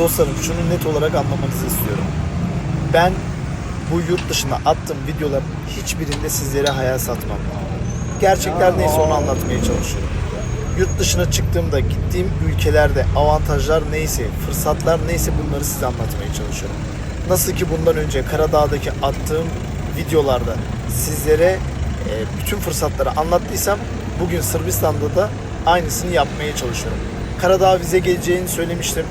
Dostlarım şunu net olarak anlamanızı istiyorum. Ben bu yurt dışına attığım videoların hiçbirinde sizlere hayal satmam. Gerçekler neyse onu anlatmaya çalışıyorum. Yurt dışına çıktığımda gittiğim ülkelerde avantajlar neyse, fırsatlar neyse bunları size anlatmaya çalışıyorum. Nasıl ki bundan önce Karadağ'daki attığım videolarda sizlere e, bütün fırsatları anlattıysam bugün Sırbistan'da da aynısını yapmaya çalışıyorum. Karadağ vize geleceğini söylemiştim.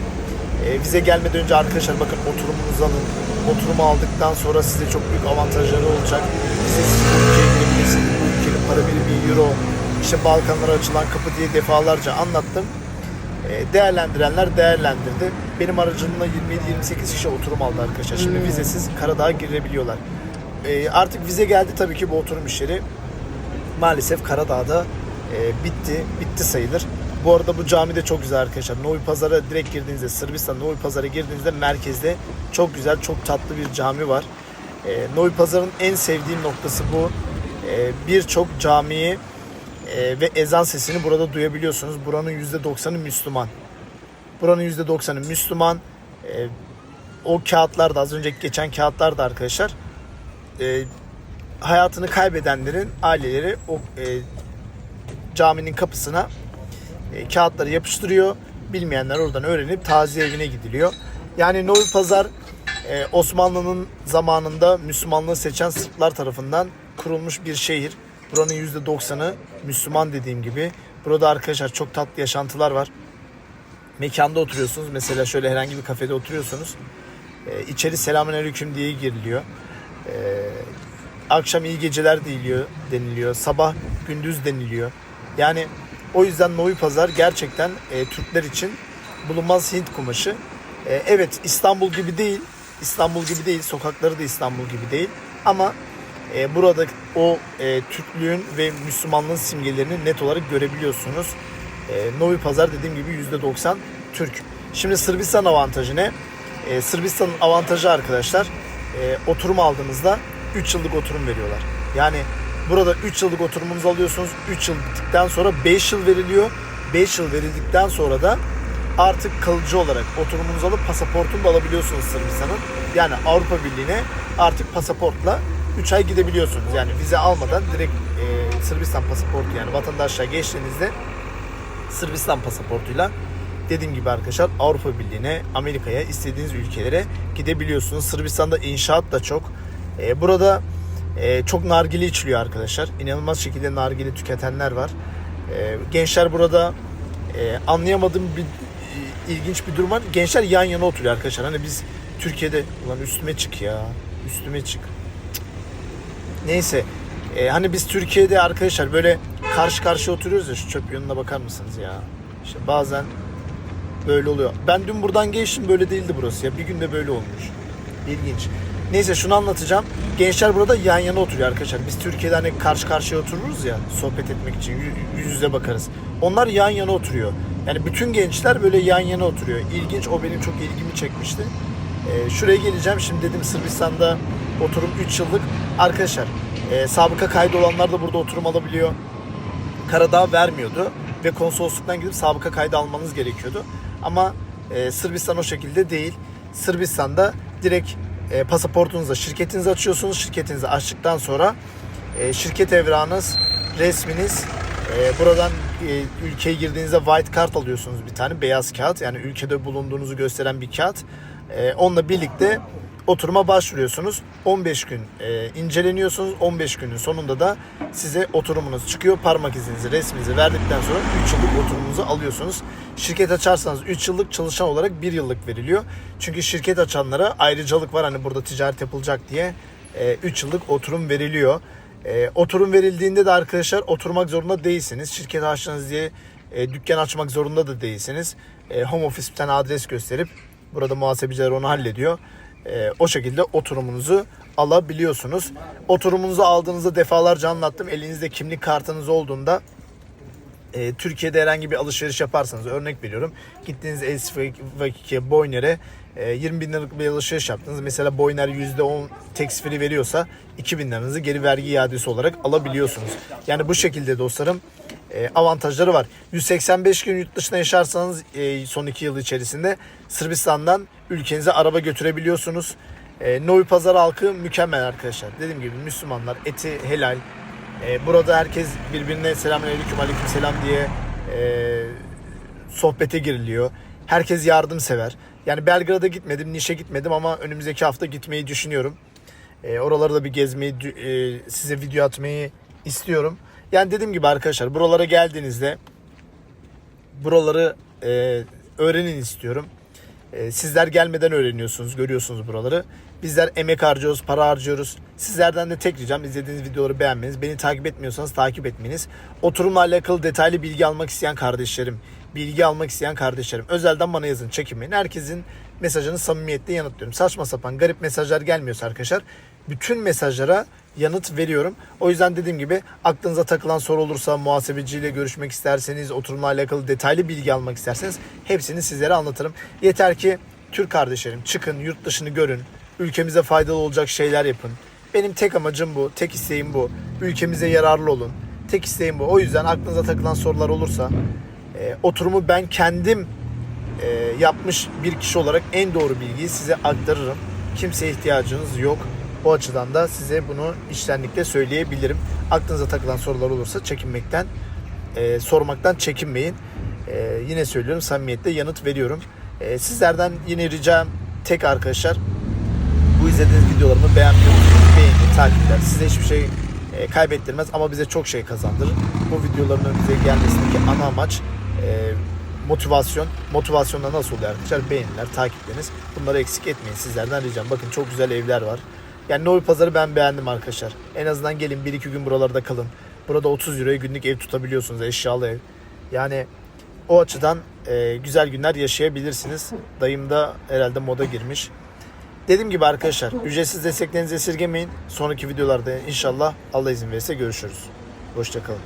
E, vize gelmeden önce arkadaşlar bakın oturumunuzu alın. Oturumu aldıktan sonra size çok büyük avantajları olacak. Size siz bu ülkeye girebilirsiniz. Bu ülkenin para birimi euro. İşte Balkanlara açılan kapı diye defalarca anlattım. E, değerlendirenler değerlendirdi. Benim aracımla 27-28 kişi oturum aldı arkadaşlar. Şimdi vizesiz Karadağ'a girebiliyorlar. E, artık vize geldi tabii ki bu oturum işleri. Maalesef Karadağ'da e, bitti. Bitti sayılır. Bu arada bu cami de çok güzel arkadaşlar. Novi Pazar'a direkt girdiğinizde, Sırbistan Novi Pazar'a girdiğinizde merkezde çok güzel, çok tatlı bir cami var. E, Novi Pazar'ın en sevdiğim noktası bu. E, Birçok camiyi e, ve ezan sesini burada duyabiliyorsunuz. Buranın %90'ı Müslüman. Buranın %90'ı Müslüman. E, o kağıtlar da az önce geçen kağıtlar da arkadaşlar e, hayatını kaybedenlerin aileleri o e, caminin kapısına e, kağıtları yapıştırıyor. Bilmeyenler oradan öğrenip taziye evine gidiliyor. Yani Novi Pazar e, Osmanlı'nın zamanında Müslümanlığı seçen Sırplar tarafından kurulmuş bir şehir. Buranın %90'ı Müslüman dediğim gibi. Burada arkadaşlar çok tatlı yaşantılar var. Mekanda oturuyorsunuz. Mesela şöyle herhangi bir kafede oturuyorsunuz. E, içeri selamünaleyküm diye giriliyor. E, akşam iyi geceler deniliyor, deniliyor. Sabah gündüz deniliyor. Yani o yüzden Novi Pazar gerçekten e, Türkler için bulunmaz Hint kumaşı. E, evet İstanbul gibi değil. İstanbul gibi değil. Sokakları da İstanbul gibi değil. Ama e, burada o e, Türklüğün ve Müslümanlığın simgelerini net olarak görebiliyorsunuz. E, Novi Pazar dediğim gibi %90 Türk. Şimdi Sırbistan avantajı ne? E, Sırbistan'ın avantajı arkadaşlar e, oturum aldığınızda 3 yıllık oturum veriyorlar. Yani burada 3 yıllık oturumunuzu alıyorsunuz. 3 yıl bittikten sonra 5 yıl veriliyor. 5 yıl verildikten sonra da artık kalıcı olarak oturumunuzu alıp pasaportunu da alabiliyorsunuz Sırbistan'ın. Yani Avrupa Birliği'ne artık pasaportla 3 ay gidebiliyorsunuz. Yani vize almadan direkt e, Sırbistan pasaportu yani vatandaşlığa geçtiğinizde Sırbistan pasaportuyla dediğim gibi arkadaşlar Avrupa Birliği'ne, Amerika'ya, istediğiniz ülkelere gidebiliyorsunuz. Sırbistan'da inşaat da çok. Ee, burada e, çok nargile içiliyor arkadaşlar. İnanılmaz şekilde nargile tüketenler var. Ee, gençler burada e, anlayamadığım bir e, ilginç bir durum var. Gençler yan yana oturuyor arkadaşlar. Hani biz Türkiye'de ulan üstüme çık ya. Üstüme çık. Neyse. E, hani biz Türkiye'de arkadaşlar böyle karşı karşıya oturuyoruz ya şu çöp yönüne bakar mısınız ya? İşte bazen böyle oluyor. Ben dün buradan geçtim böyle değildi burası ya. Bir günde böyle olmuş. İlginç. Neyse şunu anlatacağım. Gençler burada yan yana oturuyor arkadaşlar. Biz Türkiye'de hani karşı karşıya otururuz ya sohbet etmek için yü- yüz yüze bakarız. Onlar yan yana oturuyor. Yani bütün gençler böyle yan yana oturuyor. İlginç o benim çok ilgimi çekmişti. Ee, şuraya geleceğim. Şimdi dedim Sırbistan'da oturum 3 yıllık. Arkadaşlar e, sabıka kaydı olanlar da burada oturum alabiliyor. Karadağ vermiyordu ve konsolosluktan gidip sabıka kaydı almanız gerekiyordu. Ama e, Sırbistan o şekilde değil. Sırbistan'da direkt e, pasaportunuza şirketinizi açıyorsunuz. Şirketinizi açtıktan sonra e, şirket evrağınız, resminiz, e, buradan e, ülkeye girdiğinizde white card alıyorsunuz bir tane beyaz kağıt. Yani ülkede bulunduğunuzu gösteren bir kağıt. E, onunla birlikte oturuma başvuruyorsunuz. 15 gün e, inceleniyorsunuz. 15 günün sonunda da size oturumunuz çıkıyor. Parmak izinizi, resminizi verdikten sonra 3 yıllık oturumunuzu alıyorsunuz. Şirket açarsanız 3 yıllık çalışan olarak 1 yıllık veriliyor. Çünkü şirket açanlara ayrıcalık var hani burada ticaret yapılacak diye 3 yıllık oturum veriliyor. E, oturum verildiğinde de arkadaşlar oturmak zorunda değilsiniz. Şirket açtınız diye e, dükkan açmak zorunda da değilsiniz. E, home office bir tane adres gösterip burada muhasebeciler onu hallediyor. E, o şekilde oturumunuzu alabiliyorsunuz. Oturumunuzu aldığınızda defalarca anlattım. Elinizde kimlik kartınız olduğunda e, Türkiye'de herhangi bir alışveriş yaparsanız örnek veriyorum. Gittiğiniz Elsivaki Boyner'e e, 20 bin liralık bir alışveriş yaptınız. Mesela Boyner %10 tax free veriyorsa 2000 liranızı geri vergi iadesi olarak alabiliyorsunuz. Yani bu şekilde dostlarım e, avantajları var. 185 gün yurt dışında yaşarsanız e, son 2 yıl içerisinde Sırbistan'dan ülkenize araba götürebiliyorsunuz. E, Novi Pazar halkı mükemmel arkadaşlar. Dediğim gibi Müslümanlar eti helal. E, burada herkes birbirine selamünaleyküm aleyküm selam diye e, sohbete giriliyor. Herkes yardımsever. Yani Belgrad'a gitmedim, Niş'e gitmedim ama önümüzdeki hafta gitmeyi düşünüyorum. E, oraları da bir gezmeyi, e, size video atmayı istiyorum. Yani dediğim gibi arkadaşlar buralara geldiğinizde buraları e, öğrenin istiyorum. E, sizler gelmeden öğreniyorsunuz, görüyorsunuz buraları. Bizler emek harcıyoruz, para harcıyoruz. Sizlerden de tek ricam izlediğiniz videoları beğenmeniz. Beni takip etmiyorsanız takip etmeniz. Oturumla alakalı detaylı bilgi almak isteyen kardeşlerim, bilgi almak isteyen kardeşlerim. Özelden bana yazın, çekinmeyin. Herkesin mesajını samimiyetle yanıtlıyorum. Saçma sapan garip mesajlar gelmiyorsa arkadaşlar bütün mesajlara yanıt veriyorum. O yüzden dediğim gibi aklınıza takılan soru olursa muhasebeciyle görüşmek isterseniz, oturumla alakalı detaylı bilgi almak isterseniz hepsini sizlere anlatırım. Yeter ki Türk kardeşlerim çıkın, yurt dışını görün, ülkemize faydalı olacak şeyler yapın. Benim tek amacım bu, tek isteğim bu. Ülkemize yararlı olun. Tek isteğim bu. O yüzden aklınıza takılan sorular olursa e, oturumu ben kendim e, yapmış bir kişi olarak en doğru bilgiyi size aktarırım. Kimseye ihtiyacınız yok. O açıdan da size bunu içtenlikle söyleyebilirim. Aklınıza takılan sorular olursa çekinmekten, e, sormaktan çekinmeyin. E, yine söylüyorum samimiyetle yanıt veriyorum. E, sizlerden yine ricam tek arkadaşlar bu izlediğiniz videolarımı beğenmeyi unutmayın. Beğeni, takipler size hiçbir şey e, kaybettirmez ama bize çok şey kazandırır. Bu videoların önümüze gelmesindeki ana amaç e, motivasyon. Motivasyonda nasıl oluyor arkadaşlar? Beğeniler, takipleriniz. Bunları eksik etmeyin sizlerden ricam. Bakın çok güzel evler var. Yani Novi Pazarı ben beğendim arkadaşlar. En azından gelin 1-2 gün buralarda kalın. Burada 30 euroya günlük ev tutabiliyorsunuz. Eşyalı ev. Yani o açıdan e, güzel günler yaşayabilirsiniz. Dayım da herhalde moda girmiş. Dediğim gibi arkadaşlar ücretsiz desteklerinizi esirgemeyin. Sonraki videolarda inşallah Allah izin verirse görüşürüz. Hoşçakalın.